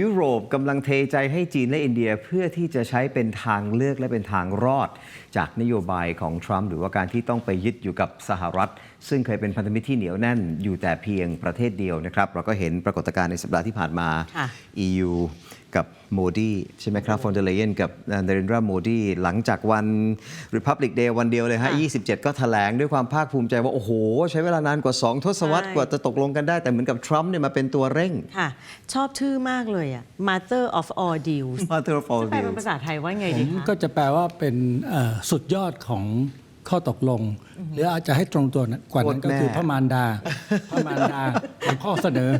ยุโรปกำลังเทใจให้จีนและอินเดียเพื่อที่จะใช้เป็นทางเลือกและเป็นทางรอด จากนโยบายของทรัมป์หรือว่าการที่ต้องไปยึดอยู่กับสหรัฐ ซึ่งเคยเป็นพันธมิตรที่เหนียวแน่นอยู่แต่เพียงประเทศเดียวนะครับ เราก็เห็นปรากฏการณ์ในสัปดาห์ที่ผ่านมา EU กับโมดีใช่ไหมครับฟอนเดเลเยนกับนเรนดราโมดีหลังจากวัน Republic Day วันเดียวเลยฮะค่ะ27 ก็แถลงด้วยความภาคภูมิใจว่า โอ้โห ใช้เวลานานกว่า 2 ทศวรรษใช่กว่าจะตกลงกันได้แต่เหมือนกับทรัมป์เนี่ยมาเป็นตัวเร่ง ค่ะ ชอบชื่อมากเลยอะ Mother of all deals Mother of all จะแปลเป็น deals ภาษาไทยว่าไงผดีมคะก็จะแปลว่าเป็นเอ่อสุดยอดของ ข้อตกลง หรืออาจจะให้ตรงตัวกว่านั้นก็คือโคตรแม่พระมารดา พระมารดาของข้อเสนอ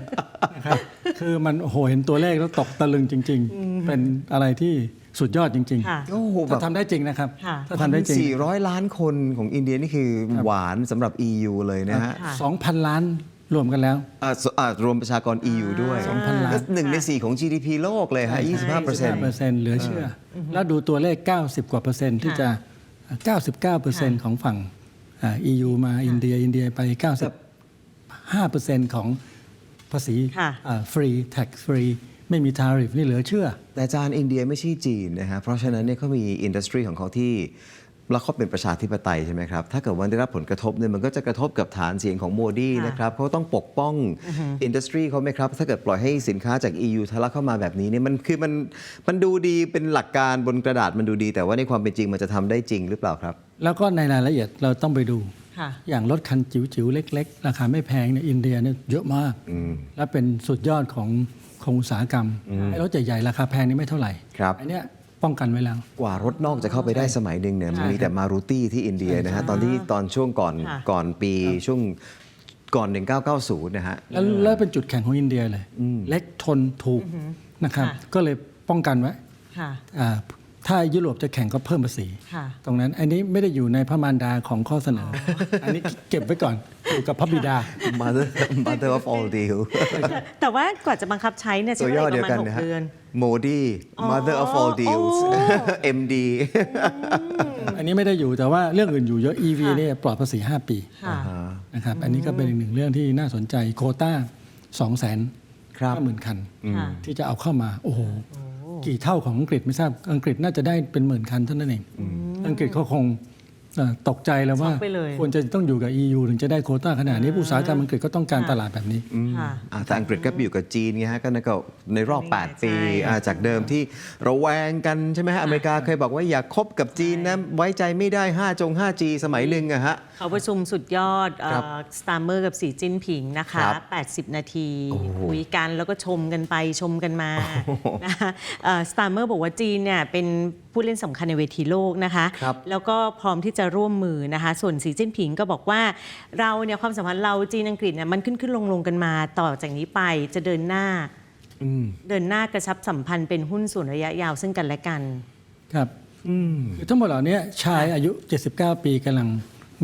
นะครับคือมันโอ้โหเห็นตัวเลขแล้วตกตะลึงจริง ๆ เป็นอะไรที่สุดยอดจริงค่ะ โอ้โหๆแบบถ้าทำได้จริงนะครับ ค่ะ ถ้าทำได้จริง400ล้านคนของอินเดียนี่คือหวานสำหรับ EU เลยนะฮะค่ะ2,000ล้านรวมกันแล้ว อ่าสอ่ารวมประชากร EU ด้วย2,000ล้าน ก็หนึ่งในสี่ของ GDP โลกเลยฮะ25เปอร์เซ็นต์เปอร์เซ็นต์เหลือเชื่ออแล้วดูตัวเลข 90 กว่าเปอร์เซ็นต์ที่จะ 99เปอร์เซ็นต์ของฝั่งอ่า EU มาอินเดียอินเดียไป 95เปอร์เซ็นต์ของภาษีค่ะ ฟรีแท็กฟรีไม่มีทาริฟนี่เหลือเชื่อ แต่อาจารย์อินเดียไม่ใช่จีนนะฮะเพราะฉะนั้นเนี่ยเขามีอินดัสทรีของเขาที่ แล้วเขาเป็นประชาธิปไตยใช่ไหมครับ ถ้าเกิดว่าได้รับผลกระทบเนี่ยมันก็จะกระทบกับฐานเสียงของโมดีค่ะนะครับเขาต้องปกป้องอินดัสทรีเขาไหมครับ ถ้าเกิดปล่อยให้สินค้าจาก EU ทะลักเข้ามาแบบนี้เนี่ยมันคือมันมันดูดีเป็นหลักการบนกระดาษมันดูดี แต่ว่าในความเป็นจริงมันจะทำได้จริงหรือเปล่าครับ แล้วก็ในรายละเอียดเราต้องไปดูค่ะอย่างรถคันจิ๋วๆเล็ก ๆ ราคาไม่แพงเนี่ยอินเดียเนี่ยเยอะมากและเป็นสุดยอดของของอุตสาหกรรมไอ้รถใหญ่ๆราคาแพงนี่ไม่เท่าไหร่ครับอันเนี้ย ป้องกันไว้แล้ว กว่ารถนอกจะเข้าไปได้สมัยหนึ่งเนี่ยมันมีแต่มารุตี้ที่อินเดียนะฮะตอนที่ตอนช่วงก่อนค่ะก่อนปีช่วงก่อน 1990 นะฮะ แล้วแล้วเป็นจุดแข็งของอินเดียเลย เล็กทนถูกนะครับ ค่ะ ก็เลยป้องกันไว้ค่ะ อ่า ถ้ายุโรปจะแข่งก็เพิ่มภาษี ค่ะ ตรงนั้นอันนี้ไม่ได้อยู่ในพระมารดาของข้อเสนอออันนี้เก็บไว้ก่อนอยู่กับพระบิดา mother mother of all deal แต่ว่ากว่าจะบังคับใช้เนี่ยตัใช้วเวย่อลาปเดียวระมาณกันหกนะฮะ เดือน Modi mother of all deals โอ้ MD อันนี้ไม่ได้อยู่แต่ว่าเรื่องอื่นอยู่เยอะ EV เนี่ยปลอดภาษี 5 ปีค่ะ นะครับอันนี้ก็เป็นอีกหนึ่งเรื่องที่น่าสนใจโควต้า2 0 0 0 0 0 ครับหมื่นคัน ค่ะ ที่จะเอาเข้ามา โอ้โห กี่เท่าของอังกฤษไม่ทราบอังกฤษน่าจะได้เป็นหมื่นคันเท่านั้นเองอังกฤษเขาคงเอ่อ ตกใจแล้วว่าช็อกไปเลยควรจะต้องอยู่กับ EU ถึงจะได้โควต้าขนาดนี้อุตสาหกรรมอังกฤษก็ต้องการตลาดแบบนี้ค่ะอ่าแต่อังกฤษก็ไปอยู่กับจีนไงฮะก็นั่นก็ในรอบใช่8ปีอ่าจากเดิมที่ระแวงกันใช่ไหมฮะอเมริกาเคยบอกว่าอย่าคบกับจีนนะไว้ใจไม่ได้ 5 จง 5G สมัยหนึ่งอะฮะ เขาประชุมสุดยอดครับสตาร์เมอร์กับสีจิ้นผิงนะครัคะบ80 นาทีโอ้โหคุยกันแล้วก็ชมกันไปชมกันมานะคะสตาร์เมอร์บอกว่าจีนเนี่ยเป็นผู้เล่นสำคัญในเวทีโลกนะคะ ครับ แล้วก็พร้อมที่จะร่วมมือนะคะ ส่วนสีจิ้นผิงก็บอกว่าเราเนี่ยความสัมพันธ์เราจีนอังกฤษเนี่ยมันขึ้นขึ้นลงลงกันมาต่อจากนี้ไปจะเดินหน้าเดินหน้ากระชับสัมพันธ์เป็นหุ้นส่วนระยะยาวซึ่งกันและกัน ครับคือทั้งหมดเหล่านี้ชายอายุ 79 ปีกำลัง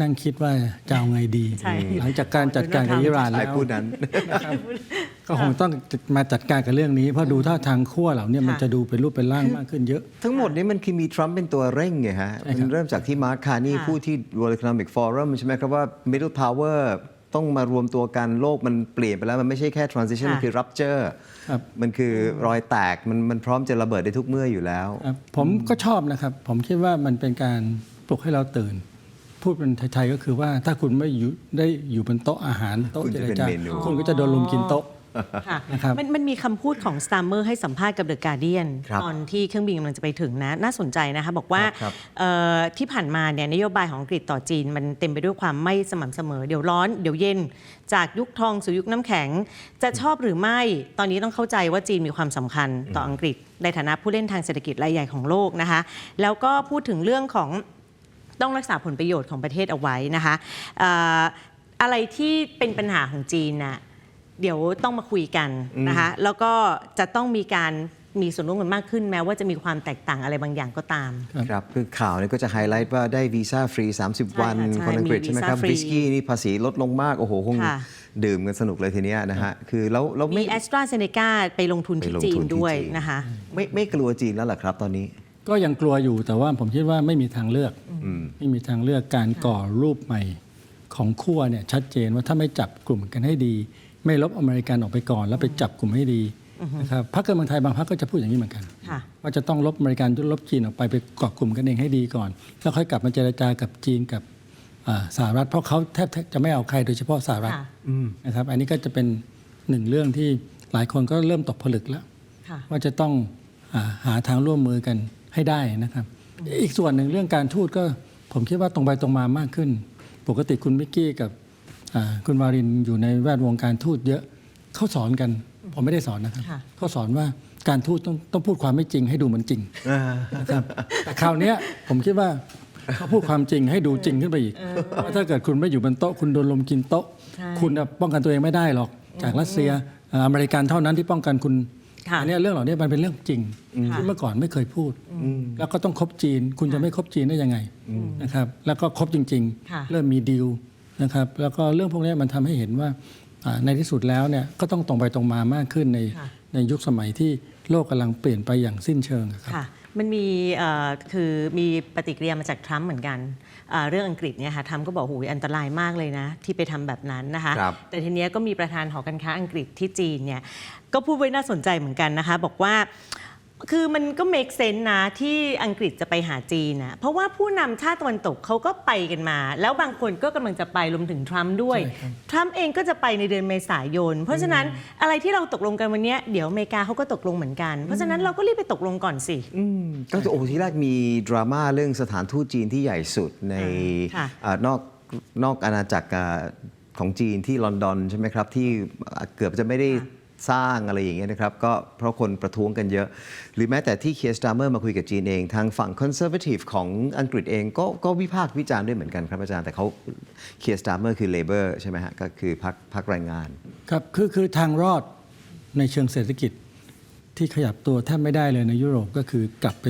นั่งคิดว่าจะเอาไงดีใช่หลังจากการจัดการกับอิหร่านไอ้แล้วผู้นั้น ก็คงต้องมาจัดการกับเรื่องนี้ เพราะดูท่าทางขั้วเหล่านี้มันค่ะจะดูเป็นรูปเป็นร่างมากขึ้นเยอะ ทั้งหมดนี้มันคือมีทรัมป์เป็นตัวเร่งไงฮะใช่ครับมันเริ่มจากที่มาร์คคาร์นีค่ะพูดที่ World Economic Forum ใช่ไหมครับว่า middle power ต้องมารวมตัวกันโลกมันเปลี่ยนไปแล้ว มันไม่ใช่แค่ transition ค่ะมันคือ rupture ครับมันคือรอยแตกมันมันพร้อมจะระเบิดได้ทุกเมื่ออยู่แล้วครับผมก็ชอบนะครับ ผมคิดว่ามันเป็นการปลุกให้เราตื่น พูดเป็นไทยๆก็คือว่าถ้าคุณไม่อยู่ได้อยู่บนโต๊ะอาหารโต๊ะคุณเจจะรเป็นจาเมนูคุณก็จะโดนลุมกินโต๊ะ ค่ะนะครับ มันมันมีคำพูดของสตาร์เมอร์ให้สัมภาษณ์กับเดอะการเดียนครับตอนที่เครื่องบินกำลังจะไปถึงนะ น่าสนใจนะคะ บอกว่าครับ เอ่อที่ผ่านมาเนี่ยนโยบายของอังกฤษต่อจีน มันเต็มไปด้วยความไม่สม่ำเสมอ เดี๋ยวร้อนเดี๋ยวเย็น จากยุคทองสู่ยุคน้ำแข็ง จะชอบหรือไม่ ตอนนี้ต้องเข้าใจว่าจีนมีความสำคัญต่ออังกฤษ ในฐานะผู้เล่นทางเศรษฐกิจรายใหญ่ของโลกนะคะ แล้วก็พูดถึงเรื่องของ ต้องรักษาผลประโยชน์ของประเทศเอาไว้นะคะเอ่ออะไรที่เป็นปัญหาของจีนน่ะ เดี๋ยวต้องมาคุยกันนะคะแล้วก็จะต้องมีการมีส่วนร่วมกันมากขึ้นแม้ว่าจะมีความแตกต่างอะไรบางอย่างก็ตาม ครับคือข่าวนี้ก็จะไฮไลท์ว่าได้วีซ่าฟรี 30 วันใช่ค่ะคนอังกฤษมีใช่ไหมครับวีซ่าฟรีวิสกี้นี่ภาษีลดลงมาก โอ้โหคงค่ะดื่มกันสนุกเลยทีเนี้ยนะฮะคือแล้วแล้วมีไม่แอสตราเซเนกาไปลงทุนที่ไปลงจีทุนนที่ด้วยจีนนะคะไม่ไม่กลัวจีนแล้วเหรอครับตอนนี้ ก็ยังกลัวอยู่แต่ว่าผมคิดว่าไม่มีทางเลือกไม่มีทางเลือกการก่อรูปใหม่ของขั้วเนี่ยชัดเจนว่าถ้าไม่จับกลุ่มกันให้ดี ไม่ลบอเมริกันออกไปก่อน แล้วไปจับกลุ่มให้ดีนะครับพรรคการเมืองไทยบางพรรคก็จะพูดอย่างนี้เหมือนกันค่ะว่าจะต้องลบอเมริกันลบจีนออกไปไปเกาะกลุ่มกันเองให้ดีก่อน แล้วค่อยกลับมาเจรจากับจีนกับอ่าสหรัฐ เพราะเขาแทบจะไม่เอาใครโดยเฉพาะสหรัฐค่ะนะครับ อันนี้ก็จะเป็นหนึ่งเรื่องที่หลายคนก็เริ่มตกผลึกแล้วค่ะว่าจะต้องอาหาทางร่วมมือกันให้ได้นะครับ อีกส่วนหนึ่งเรื่องการทูตก็ผมคิดว่าตรงไปตรงมามากขึ้น ปกติคุณมิกกี้กับอ่า คุณวารินอยู่ในแวดวงการทูตเยอะเขาสอนกัน ผมไม่ได้สอนนะครับค่ะเขาสอนว่าการทูตต้องต้องพูดความไม่จริงให้ดูเหมือนจริงนะครับแต่คราวเนี้ยผมคิดว่าเขาพูดความจริงให้ดูจริงขึ้นไปอีกว่าถ้าเกิดคุณไม่อยู่บนโต๊ะคุณโดนลมกินโต๊ะใช่คุณน่ะป้องกันตัวเองไม่ได้หรอกจากรัสเซียอ่าอเมริกันเท่านั้นที่ป้องกันคุณค่ะอันเนี้ยเรื่องเหล่านี้มันเป็นเรื่องจริงค่ะที่เมื่อก่อนไม่เคยพูด แล้วก็ต้องคบจีน คุณจะไม่คบจีนได้ยังไงนะครับแล้วก็คบจริงค่ะๆเริ่มมีดีล นะครับแล้วก็เรื่องพวกเนี้ยมันทำให้เห็นว่าอ่าในที่สุดแล้วเนี่ยก็ต้องตรงไปตรงมามากขึ้นในค่ะในยุคสมัยที่โลกกำลังเปลี่ยนไปอย่างสิ้นเชิงอะครับค่ะมันมีเอ่อคือมีปฏิกิริยามาจากทรัมป์เหมือนกันเอ่อเรื่องอังกฤษเนี่ยค่ะทรัมป์ก็บอกโอ้ยอันตรายมากเลยนะ ที่ไปทำแบบนั้นนะคะครับแต่ทีเนี้ยก็มีประธานหอการค้าอังกฤษที่จีนเนี่ยก็พูดไว้น่าสนใจเหมือนกันนะคะ บอกว่า คือมันก็ make sense นะที่อังกฤษจะไปหาจีนนะเพราะว่าผู้นำชาติตะวันตกเขาก็ไปกันมา แล้วบางคนก็กำลังจะไปรวมถึงทรัมป์ด้วย ใช่ครับ ทรัมป์เองก็จะไปในเดือนเมษายน เพราะฉะนั้นอะไรที่เราตกลงกันวันเนี้ยเดี๋ยวอเมริกาเขาก็ตกลงเหมือนกัน เพราะฉะนั้นเราก็รีบไปตกลงก่อนสิก็จะโอ้ที่แรกมีดราม่าเรื่องสถานทูตจีนที่ใหญ่สุดในค่ะ เอ่อนอกนอกอาณาจักรของจีนที่ลอนดอนใช่ไหมครับ ที่เกือบจะไม่ได้ สร้างอะไรอย่างเงี้ยนะครับ ก็เพราะคนประท้วงกันเยอะ หรือแม้แต่ที่เคียร์สตาร์เมอร์มาคุยกับจีนเอง ทางฝั่งคอนเซอร์ a ทีฟของอังกฤษเองก็ก็วิพากษ์วิจารณ์ด้วยเหมือนกันครับอาจารย์แต่เขาเคียร์สตาร์เมอร์คือเลเบอร์ใช่ไหมฮะก็คือพรรคพรรคแรงงาน ครับคือคือทางรอดในเชิงเศรษฐกิจที่ขยับตัวแทบไม่ได้เลยในยุโรปก็คือกลับไป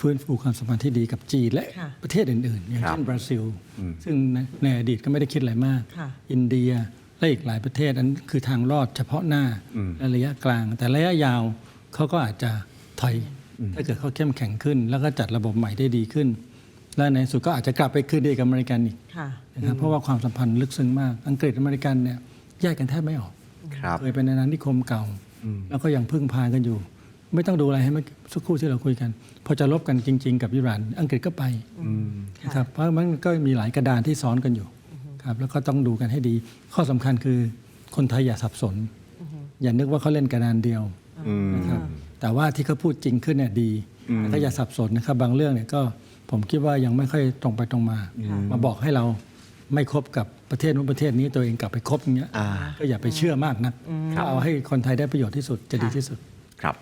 ฟื้นฟูความสัมพันธ์ที่ดีกับจีนและค่ะประเทศอื่นๆ อย่างครับเช่นบราซิล ซึ่งในในอดีตก็ไม่ได้คิดอะไรมากค่ะอินเดีย และอีกหลายประเทศนั้นคือทางรอดเฉพาะหน้าและระยะกลาง แต่ระยะยาวเขาก็อาจจะถอย ถ้าเกิดเขาเข้มแข็งขึ้น แล้วก็จัดระบบใหม่ได้ดีขึ้น และในที่สุดก็อาจจะกลับไปคืนดีกับอเมริกันอีกค่ะนะครับเพราะว่าความสัมพันธ์ลึกซึ้งมาก อังกฤษอเมริกันเนี่ยแยกกันแทบไม่ออกครับเคยเป็นอาณานิคมเก่า แล้วก็ยังพึ่งพากันอยู่ ไม่ต้องดูอะไรให้เมื่อสักครู่ที่เราคุยกัน พอจะลบกันจริง ๆ กับอิหร่าน อังกฤษก็ไปนะครับเพราะมันก็มีหลายกระดานที่ซ้อนกันอยู่ ครับแล้วก็ต้องดูกันให้ดี ข้อสำคัญคือคนไทยอย่าสับสน อย่านึกว่าเขาเล่นกระดานเดียวนะครับแต่ว่าที่เขาพูดจริงขึ้นเนี่ยดีแต่ก็อย่าสับสนนะครับบางเรื่องเนี่ยก็ผมคิดว่ายังไม่ค่อยตรงไปตรงมา มาบอกให้เราไม่คบกับประเทศนู้นประเทศนี้ตัวเองกลับไปคบอย่างเงี้ยอ่าก็อย่าไปเชื่อมากนักเอาให้คนไทยได้ประโยชน์ที่สุดจะดีที่สุดครับ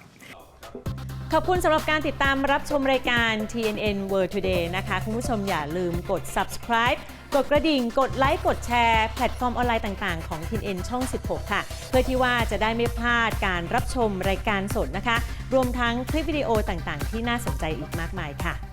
ขอบคุณสำหรับการติดตามรับชมรายการ TNN World Today นะคะ คุณผู้ชมอย่าลืมกด subscribe กดกระดิ่ง กดไลค์ กดแชร์ แพลตฟอร์มออนไลน์ต่าง ๆ ของ TNN ช่อง 16 ค่ะ เพื่อที่ว่าจะได้ไม่พลาดการรับชมรายการสดนะคะ รวมทั้งคลิปวิดีโอต่าง ๆ ที่น่าสนใจอีกมากมายค่ะ